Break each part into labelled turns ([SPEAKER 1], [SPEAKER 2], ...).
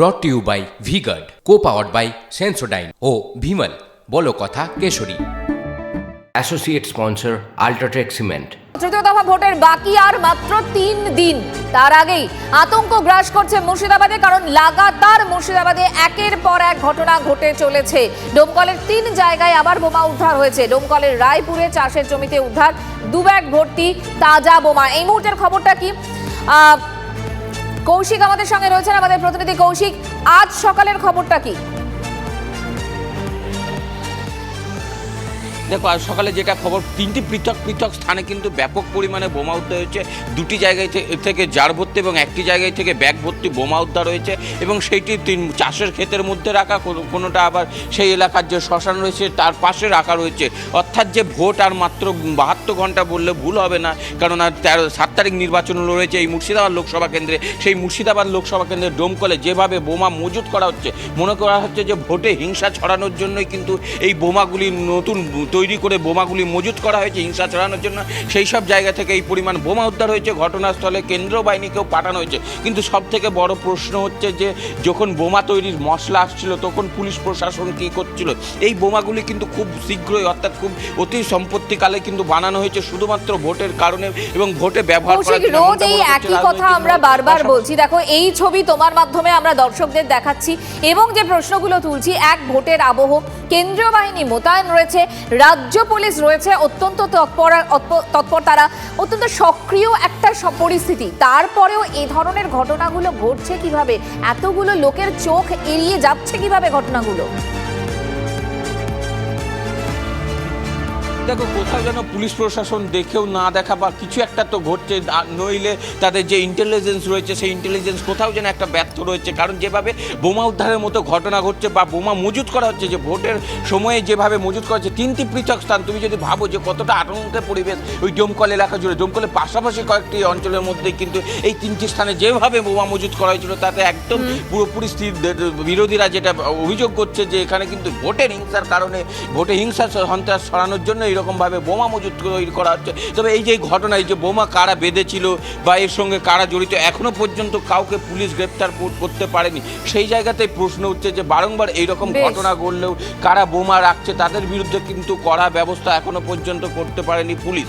[SPEAKER 1] Brought you by V Guard co powered by Sensodyne ও ভিমল বলো কথা Keshari. Associate sponsor UltraTech cement
[SPEAKER 2] তৃতীয় দফা ভোটের বাকি আর মাত্র তিন দিন। তার আগেই আতঙ্ক গ্রাস করছে মুর্শিদাবাদে কারণ লাগাতার মুর্শিদাবাদে একের পর এক ঘটনা ঘটে চলেছে। ডোমকলের তিন জায়গায় আবার বোমা উদ্ধার হয়েছে। ডোমকলের রায়পুরে চাষের জমিতে উদ্ধার দু ব্যাগ ভর্তি তাজা বোমা। এই মুহূর্তের খবরটা কি? কৌশিক আমাদের সঙ্গে রয়েছেন আমাদের প্রতিনিধি কৌশিক। আজ সকালের খবরটা কি?
[SPEAKER 3] দেখো, আজ সকালে যেটা খবর, তিনটি পৃথক পৃথক স্থানে কিন্তু ব্যাপক পরিমাণে বোমা উদ্ধার হয়েছে। দুটি জায়গায় থেকে জার ভর্তি এবং একটি জায়গায় থেকে ব্যাগ ভর্তি বোমা উদ্ধার হয়েছে এবং সেইটি তিন, চাষের ক্ষেতের মধ্যে রাখা কোনোটা আবার সেই এলাকার যে শ্মশান রয়েছে তার পাশে রাখা রয়েছে। অর্থাৎ যে ভোট আর মাত্র বাহাত্তর ঘণ্টা বললে ভুল হবে না আর তেরো, সাত তারিখ নির্বাচন রয়েছে এই মুর্শিদাবাদ লোকসভা কেন্দ্রে। সেই মুর্শিদাবাদ লোকসভা কেন্দ্রের ডোমকলে যেভাবে বোমা মজুত করা হচ্ছে, মনে করা হচ্ছে যে ভোটে হিংসা ছড়ানোর জন্যই কিন্তু এই বোমাগুলি নতুন তৈরি করে বোমাগুলি মজুত করা হয়েছে হিংসা ছড়ানোর জন্য। সেই সব জায়গা থেকে এই পরিমাণ বোমা উদ্ধার হয়েছে ঘটনাস্থলে কেন্দ্রীয় বাহিনীকেও পাঠানো হয়েছে। কিন্তু সব থেকে বড় প্রশ্ন হচ্ছে যে যখন বোমা তৈরির মশলা আসছিল তখন পুলিশ প্রশাসন কী করছিল? এই বোমাগুলি কিন্তু খুব শীঘ্রই অর্থাৎ খুব অতি সম্পত্তিকালে কিন্তু বানানো হয়েছে শুধুমাত্র ভোটের কারণে এবং ভোটে ব্যবহার
[SPEAKER 2] রোজ এই একই কথা আমরা বারবার বলছি। দেখো এই ছবি তোমার মাধ্যমে আমরা দর্শকদের দেখাচ্ছি এবং যে প্রশ্নগুলো তুলছি এক ভোটের আবহ কেন্দ্রীয় বাহিনী মোতায়েন রয়েছে রাজ্য পুলিশ রয়েছে অত্যন্ত তৎপর তৎপর তারা অত্যন্ত সক্রিয় একটা পরিস্থিতি। তারপরেও এই ধরনের ঘটনাগুলো ঘটছে কীভাবে? এতগুলো লোকের চোখ এড়িয়ে যাচ্ছে কীভাবে ঘটনাগুলো?
[SPEAKER 3] দেখো কোথাও যেন পুলিশ প্রশাসন দেখেও না দেখা বা কিছু একটা তো ঘটছে। নইলে তাদের যে ইন্টেলিজেন্স রয়েছে সেই ইন্টেলিজেন্স কোথাও যেন একটা ব্যর্থ রয়েছে। কারণ যেভাবে বোমা উদ্ধারের মতো ঘটনা ঘটছে বা বোমা মজুত করা হচ্ছে যে ভোটের সময়ে যেভাবে মজুত করা হচ্ছে তিনটি পৃথক স্থান। তুমি যদি ভাবো যে কতটা আতঙ্কের পরিবেশ ওই ডোমকল এলাকা জুড়ে ডোমকলের পাশাপাশি কয়েকটি অঞ্চলের মধ্যে কিন্তু এই তিনটি স্থানে যেভাবে বোমা মজুত করা হয়েছিল তাতে একদম পুরোপুরি বিরোধীরা যেটা অভিযোগ করছে যে এখানে কিন্তু ভোটের হিংসার কারণে ভোটে হিংসা সন্ত্রাস ছড়ানোর জন্য এরকমভাবে বোমা মজুত তৈরি করা হচ্ছে। তবে এই যে ঘটনা এই যে বোমা কারা বেঁধেছিল বা এর সঙ্গে কারা জড়িত এখনও পর্যন্ত কাউকে পুলিশ গ্রেপ্তার করতে পারেনি। সেই জায়গাতেই প্রশ্ন উঠছে যে বারংবার এইরকম ঘটনা ঘটলেও কারা বোমা রাখছে তাদের বিরুদ্ধে কিন্তু কড়া ব্যবস্থা এখনও পর্যন্ত করতে পারেনি পুলিশ।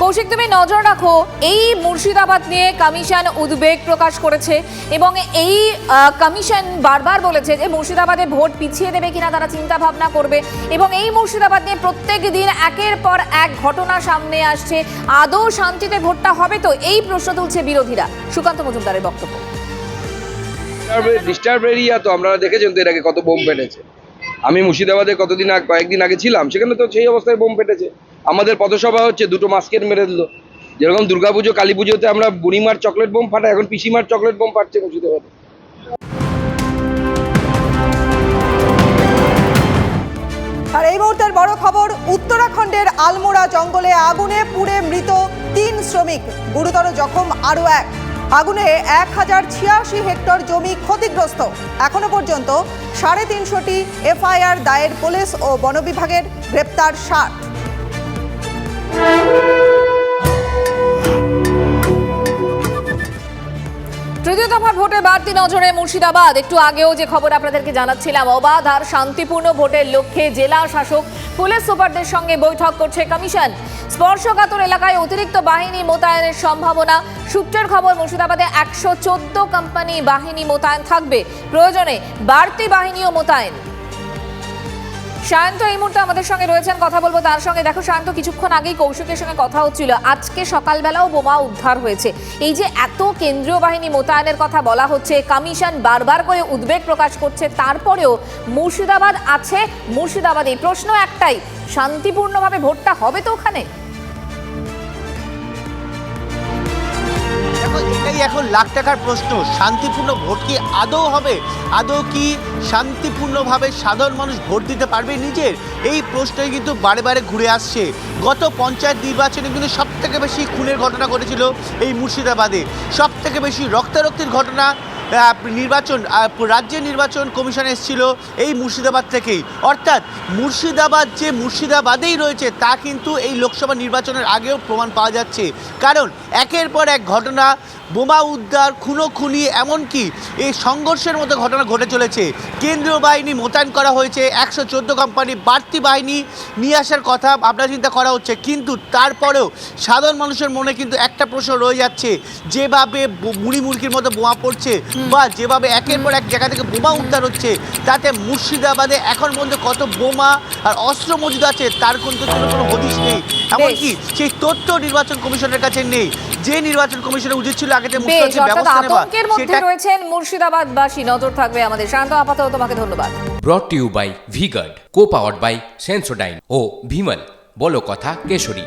[SPEAKER 2] কৌশিক, তুমি নজর রাখো, এই মুর্শিদাবাদ নিয়ে কমিশন উদ্বেগ প্রকাশ করেছে এবং এই কমিশন বারবার বলেছে যে মুর্শিদাবাদে ভোট পিছিয়ে দেবে কিনা তারা চিন্তা ভাবনা করবে এবং এই মুর্শিদাবাদ নিয়ে প্রত্যেক দিন একের পর এক ঘটনা সামনে আসছে। আদৌ শান্তিতে ভোটটা হবে তো এই প্রশ্ন তুলছে বিরোধীরা। সুকান্ত মজুমদারের বক্তব্য।
[SPEAKER 4] ডিস্টার্ব তো আপনারা দেখেছেন তো এর আগে কত বোম ফেটেছে। আমি মুর্শিদাবাদে কতদিন আগে কয়েকদিন আগে ছিলাম, সেখানে তো সেই অবস্থায় বোম ফেটেছে। আমাদের পথসভা হচ্ছে, দুটো মাস্কেট মেরে দিল। যেরকম দুর্গাপুজো কালী পুজোতে আমরা বুড়িমার চকলেট বোম ফাটাই, এখন পিসিমার চকলেট বোম ফাটছে মুর্শিদাবাদে
[SPEAKER 5] আর এই মুহূর্তের বড় খবর, উত্তরাখণ্ডের আলমোড়া জঙ্গলে আগুনে পুড়ে মৃত তিন শ্রমিক। গুরুতর জখম আরও এক। আগুনে এক হাজার ছিয়াশি হেক্টর জমি ক্ষতিগ্রস্ত। এখনও পর্যন্ত সাড়ে তিনশোটি এফআইআর দায়ের পুলিশ ও বন বিভাগের গ্রেপ্তার ষাট
[SPEAKER 2] তৃতীয় দফার ভোটে বাড়তি নজরে মুর্শিদাবাদ। একটু আগেও যে খবর আপনাদেরকে জানাচ্ছিলাম, অবাধ আর শান্তিপূর্ণ ভোটের লক্ষ্যে জেলা শাসক পুলিশ সুপারদের সঙ্গে বৈঠক করছে কমিশন। স্পর্শকাতর এলাকায় অতিরিক্ত বাহিনী মোতায়েনের সম্ভাবনা। সূত্রের খবর, মুর্শিদাবাদে একশো চোদ্দ কোম্পানি বাহিনী মোতায়েন থাকবে। প্রয়োজনে বাড়তি বাহিনীও মোতায়েন। সায়ন্ত এই মুহূর্তে আমাদের সঙ্গে রয়েছেন, কথা বলব তার সঙ্গে। দেখো সায়ন্ত কিছুক্ষণ আগেই কৌশিকের সঙ্গে কথা হচ্ছিল। আজকে সকালবেলাও বোমা উদ্ধার হয়েছে। এই যে এত কেন্দ্রীয় বাহিনী মোতায়েনের কথা বলা হচ্ছে, কমিশন বারবার করে উদ্বেগ প্রকাশ করছে, তারপরেও মুর্শিদাবাদ আছে। মুর্শিদাবাদ, এই প্রশ্ন একটাই, শান্তিপূর্ণভাবে ভোটটা হবে তো ওখানে?
[SPEAKER 6] দেখো এটাই এখন লাখ টাকার প্রশ্ন। শান্তিপূর্ণ ভোট কি আদৌ হবে? আদৌ কি শান্তিপূর্ণভাবে সাধারণ মানুষ ভোট দিতে পারবে নিজের? এই প্রশ্নই কিন্তু বারে বারে ঘুরে আসছে। গত পঞ্চায়েত নির্বাচনে কিন্তু সবথেকে বেশি খুনের ঘটনা ঘটেছিল এই মুর্শিদাবাদে। সবথেকে বেশি রক্তারক্তির ঘটনা নির্বাচন রাজ্যের নির্বাচন কমিশন এসেছিল এই মুর্শিদাবাদ থেকেই। অর্থাৎ মুর্শিদাবাদ যে মুর্শিদাবাদেই রয়েছে, তা কিন্তু এই লোকসভা নির্বাচনের আগেও প্রমাণ পাওয়া যাচ্ছে। কারণ একের পর এক ঘটনা, বোমা উদ্ধার খুনো খুনি এমনকি এই সংঘর্ষের মতো ঘটনা ঘটে চলেছে। কেন্দ্রীয় বাহিনী মোতায়েন করা হয়েছে, একশো চোদ্দ কোম্পানি বাড়তি বাহিনী নিয়ে আসার কথা আপনার চিন্তা করা হচ্ছে। কিন্তু তারপরেও সাধারণ মানুষের মনে কিন্তু একটা প্রশ্ন রয়ে যাচ্ছে যেভাবে মুড়ি মুরগির মতো বোমা পড়ছে বা যেভাবে একের পর এক জায়গা থেকে বোমা উদ্ধার হচ্ছে তাতে মুর্শিদাবাদে এখন পর্যন্ত কত বোমা আর অস্ত্র মজুদ আছে তার কিন্তু কোনো কোনো হদিশ নেই। এমনকি সেই তথ্য নির্বাচন কমিশনের কাছে নেই। যে নির্বাচন কমিশনের উচিত ছিল আগে
[SPEAKER 2] আতঙ্কের মধ্যে
[SPEAKER 6] সেটা
[SPEAKER 2] রয়েছেন মুর্শিদাবাদবাসী। নজর থাকবে আমাদের। শান্ত আপাতত তোমাকে ধন্যবাদ।
[SPEAKER 1] Brought to you by V Guard co powered by Sensodyne ও ভিমল বলো কথা কেশরী।